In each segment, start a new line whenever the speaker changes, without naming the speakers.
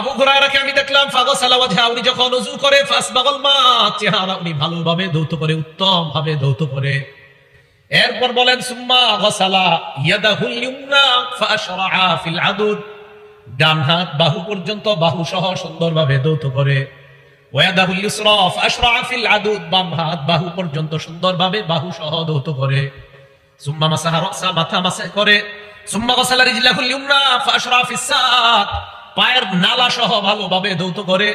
আবু হুরায়রাকে আমি দেখলাম ফাগসালা ওয়াজহা উনি যখন ওযু করে ফাসবাগাল মা চেহারা উনি ভালোভাবে ধৌত করে উত্তম ভাবে ধৌত করে। এরপর বলেন, সুম্মা গসালা ফিল আদুদ। ডান হাত বাহু পর্যন্ত বাহু সহ সুন্দরভাবে করে। ফাশরাআ ফিল আদুদ। বাম হাত বাহু পর্যন্ত সুন্দরভাবে বাহু সহ করে। সুম্মা মাসাহা রাসা, মাথা মাসা করে। সুম্মা গসালা রিজলাহুল ইউমনা ফাশরাআ ফিস পায়ের নালা সহ ভালোভাবে ধৌত করে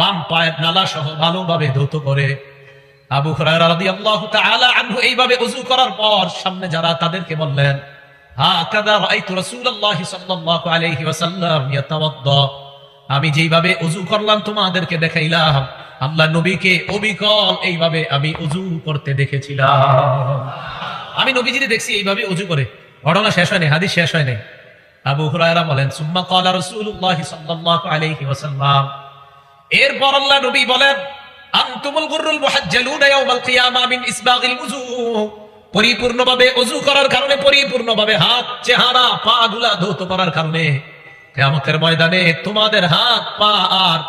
বাম পায়ের নালা সহ ভালোভাবে ধৌত করে। আবু আনহু এইভাবে ওযু করার পর সামনে যারা তাদেরকে বললেন আমি যেইভাবে ওযু করলাম তোমাদেরকে দেখাইলাম, আল্লাহ নবীকে অবিকল এইভাবে আমি উজু করতে দেখেছিলাম। আমি নবীজিকে দেখছি এইভাবে ওযু করে। ঘটনা শেষ হয়নি, হাদিস শেষ হয়নি। আবু হুরায়রা বলেন, সুম্মা ক্বালা রাসূলুল্লাহ সাল্লাল্লাহু আলাইহি ওয়াসাল্লাম। এরপর আল্লাহ নবী বলেন, আনতুমুল গুররুল মুহাজ্জালুনা ইয়াউমাল কিয়ামা মিন ইসবাগিল উযু। পরিপূর্ণভাবে ওযু করার কারণে, পরিপূর্ণভাবে হাত, চেহারা পা গুলা ধৌত করার কারণে কিয়ামতের ময়দানে তোমাদের হাত, পা আর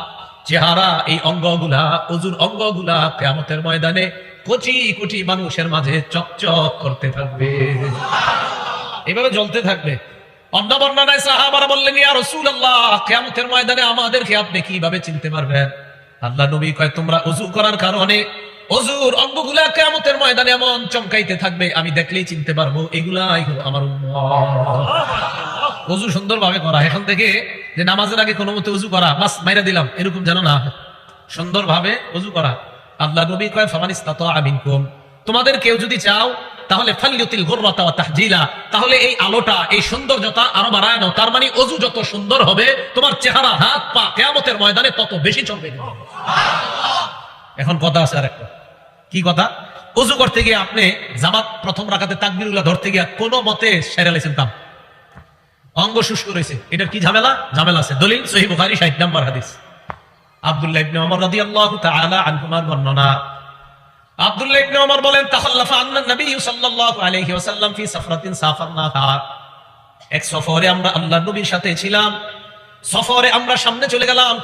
চেহারা, এই অঙ্গগুলা ওযুর অঙ্গগুলা কিয়ামতের ময়দানে কোটি কোটি মানুষের মাঝে চকচক করতে থাকবে। এভাবে জ্বলতে থাকবে। অন্য বর্ণনায় সাহাবারা বললেন, ইয়া কিয়ামতের ময়দানে আমাদেরকে আপনি কীভাবে চিনতে পারবেন? আল্লাহ নবী কয়, তোমরা ওযু করার কারণে ময়দানে এমন চমকাইতে থাকবে, আমি দেখলেই চিনতে পারব, এগুলাই হলো আমার অজু সুন্দরভাবে করা। এখন থেকে যে নামাজের আগে কোনো মতে উজু করা, বাস, মাইরা দিলাম, এরকম যেন না। সুন্দরভাবে অজু করা। আল্লাহ নবী কয় ফামানিস আমিনকুম তোমাদের কেউ যদি চাও তাহলে ফালিয়তিল গুররাতা ওয়া তাহজিলা, তাহলে এই আলোটা, এই সৌন্দর্যতা আরও বাড়ায় নাও তার মানে অজু যত সুন্দর হবে, তোমার চেহারা, হাত, পা কিয়ামতের ময়দানে তত বেশি চলবে। এখন কথা আছে আরেকটা। কি কথা? অজু করতে গিয়ে আপনি জামাত প্রথম রাখাতে তাকবিরুল্লাহ ধরতে গিয়ে কোনো মতে সেরে লাইছেন তাম। অঙ্গ শুষ্ক রয়েছে। এটার কি ঝামেলা? ঝামেলা আছে। দলিল সহি বুখারী 60 নম্বর হাদিস। আব্দুল্লাহ ইবনে ওমর রাদিয়াল্লাহু তাআলা আনহুমার বর্ণনা আমরা সামনে চলে গেলাম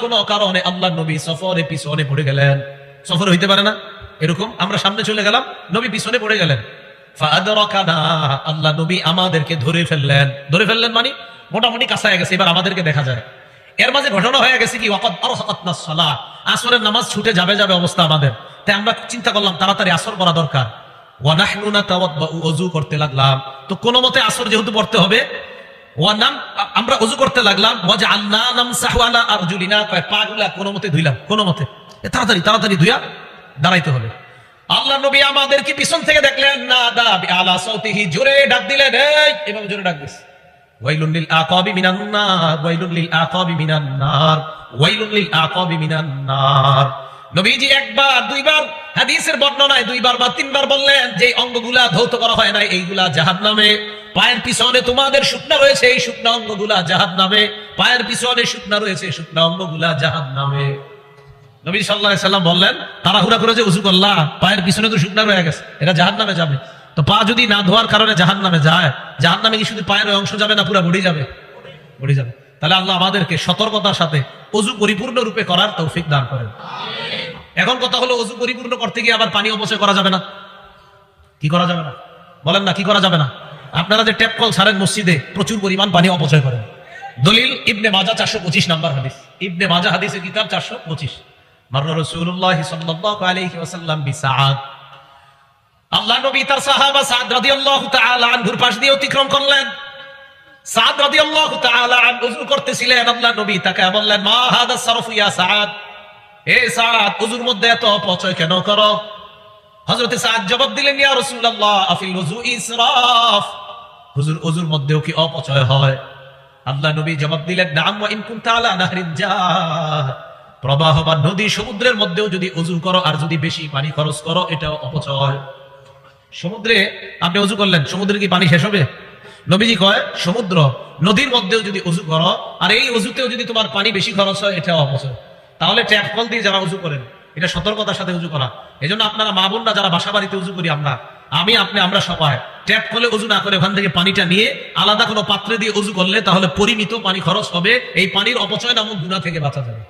নবী পিছনে পড়ে গেলেন। আল্লাহ নবী আমাদেরকে ধরে ফেললেন। ধরে ফেললেন মানে মোটামুটি কাছায় গেছে, এবার আমাদেরকে দেখা যায়। এর মাঝে ঘটনা হয়ে গেছে কি আসরের নামাজ ছুটে যাবে যাবে অবস্থা আমাদের। তাই আমরা চিন্তা করলাম, তাড়াতাড়ি আসর করা দরকার। তো মতে আসর যেহেতু পড়তে হবে আমরা ওযু করতে লাগলাম। দাঁড়াইতে হবে। আল্লাহ আমাদেরকে পিছন থেকে দেখলেন না দা জোরে ডাক দিলেন এভাবে জোরে ডাক দিস। ওয়াইলুন লিল আকাবি মিনান নার ওয়াইলুন লিল আকাবি মিনান নার ওয়াইলুন লিল আকাবি মিনান নার নবীজি একবার, দুইবার, হাদিসের বর্ণনায় দুইবার বা তিনবার বললেন যে অঙ্গগুলা ধৌত করা হয় না এইগুলা জাহান্নামে। পায়ের পিছনে তোমাদের শুকনা রয়েছে, এই শুকনা অঙ্গগুলা জাহান্নামে। পায়ের পিছনে শুকনা রয়েছে শুকনা অঙ্গগুলা জাহান্নামে। নবী সাল্লাহ সাল্লাম বললেন, তাড়াহুড়া করে যে উঁচু করলা, পায়ের পিছনে তো শুকনা রয়ে গেছে, এটা জাহান নামে যাবে। তো পা যদি না ধোয়ার কারণে জাহান নামে যায় জাহান নামে কি শুধু পায়ের অংশ যাবে না পুরো বডি যাবে? বডি যাবে। তাহলে আল্লাহ আমাদেরকে সতর্কতার সাথে অজু পরিপূর্ণ রূপে করার তৌফিক দান করেন। এখন কথা হলো অজু পরিপূর্ণ করতে গিয়ে আবার পানি অপচয় করা যাবে না। কি করা যাবে না? বলেন না, কি করা যাবে না? আপনারা যে ট্যাপ কল ছাড়েন মসজিদে, প্রচুর পরিমাণ পানি অপচয় করেন। দলিল ইবনে মাজা চারশো পঁচিশ নাম্বার হাদিস। ইবনে মাজা হাদিসের কিতাব চারশো পঁচিশ। আল্লাহ নবী তার সাহাবা সাদ তাআলা আনহুর পাশ দিয়ে অতিক্রম করলেন। সাদ রাদিয়াল্লাহু তাআলা করতেছিলেন। আল্লাহ নবী তাকে বললেন, মা হাদা সারফু ইয়া সাদ এ মধ্যে এত অপচয় কেন করো? হযরতে সাদ জবাব মধ্যেও কি অপচয় হয়? আল্লাহ জবাব দিলেন প্রবাহ বা নদী সমুদ্রের মধ্যেও যদি উজু করো আর যদি বেশি পানি খরচ করো, এটাও অপচয়। সমুদ্রে, আপনি উজু করলেন, সমুদ্রে কি পানি শেষ হবে? নবীজি কয়, সমুদ্র, নদীর মধ্যেও যদি উজু করো, আর এই উজুতেও যদি তোমার পানি বেশি খরচ হয়, এটাও অপচয়। তাহলে ট্যাপ কল দিয়ে যারা উজু করেন, এটা সতর্কতার সাথে উজু করা। এই জন্য আপনারা মা বোনরা যারা বাসা বাড়িতে উজু করি আমরা, আমি, আপনি, আমরা সবাই, ট্যাপ কলে উজু না করে ওখান থেকে পানিটা নিয়ে আলাদা কোনো পাত্রে দিয়ে উজু করলে তাহলে পরিমিত পানি খরচ হবে, এই পানির অপচয় নামক গুণা থেকে বাঁচা যাবে।